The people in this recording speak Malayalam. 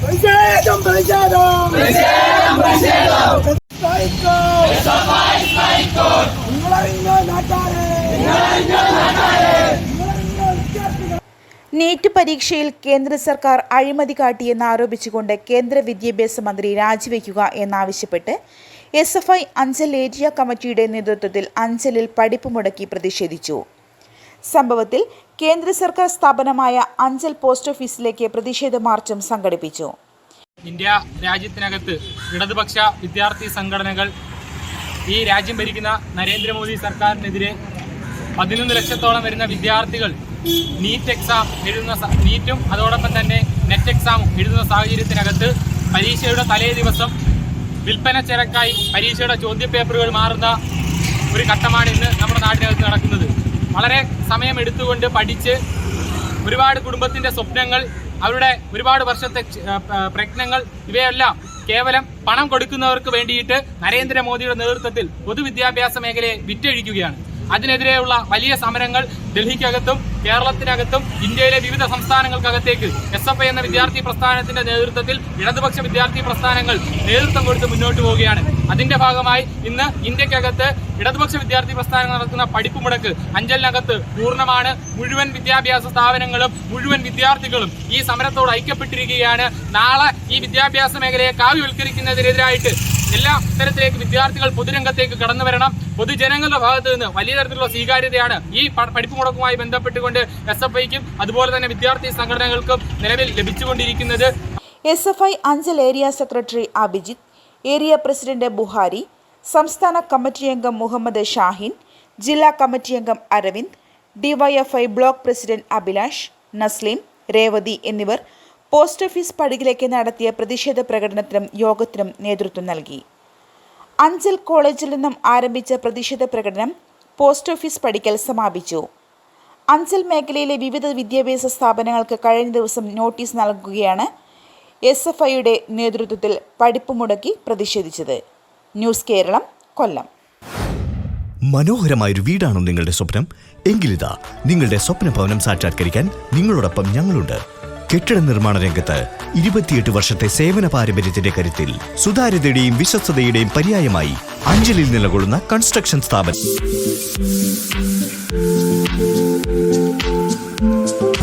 പ്രതിഷേധം പ്രതിഷേധം നിങ്ങളറിഞ്ഞോ വിദ്യാർത്ഥികൾ നീറ്റ് പരീക്ഷയിൽ കേന്ദ്ര സർക്കാർ അഴിമതി കാട്ടിയെന്ന് ആരോപിച്ചുകൊണ്ട് കേന്ദ്ര വിദ്യാഭ്യാസ മന്ത്രി രാജിവെക്കുക എന്നാവശ്യപ്പെട്ട് S F I Anchal area കമ്മിറ്റിയുടെ നേതൃത്വത്തിൽ അഞ്ചലിൽ പഠിപ്പ് മുടക്കി പ്രതിഷേധിച്ചു. സംഭവത്തിൽ കേന്ദ്ര സർക്കാർ സ്ഥാപനമായ അഞ്ചൽ പോസ്റ്റ് ഓഫീസിലേക്ക് പ്രതിഷേധ മാർച്ചും സംഘടിപ്പിച്ചു. ഇന്ത്യ രാജ്യത്തിനകത്ത് ഇടതുപക്ഷ വിദ്യാർത്ഥി സംഘടനകൾ ഈ രാജ്യം ഭരിക്കുന്ന നരേന്ദ്രമോദി സർക്കാരിനെതിരെ പതിനൊന്ന് ലക്ഷത്തോളം വരുന്ന വിദ്യാർത്ഥികൾ നീറ്റ് എക്സാം എഴുതുന്ന നീറ്റും അതോടൊപ്പം തന്നെ നെറ്റ് എക്സാമും എഴുതുന്ന സാഹചര്യത്തിനകത്ത് പരീക്ഷയുടെ തലേ ദിവസം വിൽപ്പന ചരക്കായി പരീക്ഷയുടെ ചോദ്യപേപ്പറുകൾ മാറുന്ന ഒരു ഘട്ടമാണ് ഇന്ന് നമ്മുടെ നാട്ടിനകത്ത് നടക്കുന്നത്. വളരെ സമയം എടുത്തുകൊണ്ട് പഠിച്ച് ഒരുപാട് കുടുംബത്തിന്റെ സ്വപ്നങ്ങൾ അവരുടെ ഒരുപാട് വർഷത്തെ പ്രയത്നങ്ങൾ ഇവയെല്ലാം കേവലം പണം കൊടുക്കുന്നവർക്ക് വേണ്ടിയിട്ട് നരേന്ദ്രമോദിയുടെ നേതൃത്വത്തിൽ പൊതുവിദ്യാഭ്യാസ മേഖലയെ വിറ്റഴിക്കുകയാണ്. അതിനെതിരെയുള്ള വലിയ സമരങ്ങൾ ഡൽഹിക്കകത്തും കേരളത്തിനകത്തും ഇന്ത്യയിലെ വിവിധ സംസ്ഥാനങ്ങൾക്കകത്തേക്ക് എസ് എഫ് ഐ എന്ന വിദ്യാർത്ഥി പ്രസ്ഥാനത്തിന്റെ നേതൃത്വത്തിൽ ഇടതുപക്ഷ വിദ്യാർത്ഥി പ്രസ്ഥാനങ്ങൾ നേതൃത്വം കൊടുത്ത് മുന്നോട്ട് പോവുകയാണ്. അതിന്റെ ഭാഗമായി ഇന്ന് ഇന്ത്യക്കകത്ത് ഇടതുപക്ഷ വിദ്യാർത്ഥി പ്രസ്ഥാനം നടത്തുന്ന പഠിപ്പ് മുടക്ക്. അഞ്ചലിനകത്ത് പൂർണമാണ്. മുഴുവൻ വിദ്യാഭ്യാസ സ്ഥാപനങ്ങളും മുഴുവൻ വിദ്യാർത്ഥികളും ഈ സമരത്തോട് ഐക്യപ്പെട്ടിരിക്കുകയാണ്. നാളെ ഈ വിദ്യാഭ്യാസ മേഖലയെ കാവ്യവൽക്കരിക്കുന്നതിനെതിരായിട്ട് എല്ലാ തരത്തിലേക്ക് വിദ്യാർത്ഥികൾ പൊതുരംഗത്തേക്ക് കടന്നു വരണം. പൊതുജനങ്ങളുടെ ഭാഗത്ത് നിന്ന് വലിയ തരത്തിലുള്ള സ്വീകാര്യതയാണ് ഈ പഠിപ്പ് മുടക്കുമായി ബന്ധപ്പെട്ടുകൊണ്ട് എസ് എഫ് ഐക്കും അതുപോലെ തന്നെ വിദ്യാർത്ഥി സംഘടനകൾക്കും നിലവിൽ ലഭിച്ചുകൊണ്ടിരിക്കുന്നത്. S F I Anchal area secretary Abhijith area president Buhari സംസ്ഥാന കമ്മിറ്റി അംഗം മുഹമ്മദ് ഷാഹിൻ ജില്ലാ കമ്മിറ്റി അംഗം Aravind DYFI block president Abhilash Nasleem Revathi എന്നിവർ പോസ്റ്റ് ഓഫീസ് പടികിലേക്ക് നടത്തിയ പ്രതിഷേധ പ്രകടനത്തിനും യോഗത്തിനും നേതൃത്വം നൽകി. അഞ്ചൽ കോളേജിൽ നിന്നും ആരംഭിച്ച പ്രതിഷേധ പ്രകടനം പോസ്റ്റ് ഓഫീസ് പടിക്കൽ സമാപിച്ചു. അഞ്ചൽ മേഖലയിലെ വിവിധ വിദ്യാഭ്യാസ സ്ഥാപനങ്ങൾക്ക് കഴിഞ്ഞ ദിവസം നോട്ടീസ് നൽകുകയാണ് എസ് എഫ് ഐയുടെ നേതൃത്വത്തിൽ പഠിപ്പ് മുടക്കി പ്രതിഷേധിച്ചത്. ന്യൂസ് കേരളം കൊല്ലം. മനോഹരമായൊരു വീടാണോ നിങ്ങളുടെ സ്വപ്നം. എങ്കിലിതാ നിങ്ങളുടെ സ്വപ്ന ഭവനം സാക്ഷാത്കരിക്കാൻ നിങ്ങളോടൊപ്പം ഞങ്ങളുണ്ട്. കെട്ടിട നിർമ്മാണ രംഗത്ത് ഇരുപത്തിയെട്ട് വർഷത്തെ സേവന പാരമ്പര്യത്തിന്റെ കരുത്തിൽ സുതാര്യതയുടെയും വിശ്വസ്തയുടെയും പര്യായമായി അഞ്ചലിൽ നിലകൊള്ളുന്ന കൺസ്ട്രക്ഷൻ സ്ഥാപനം.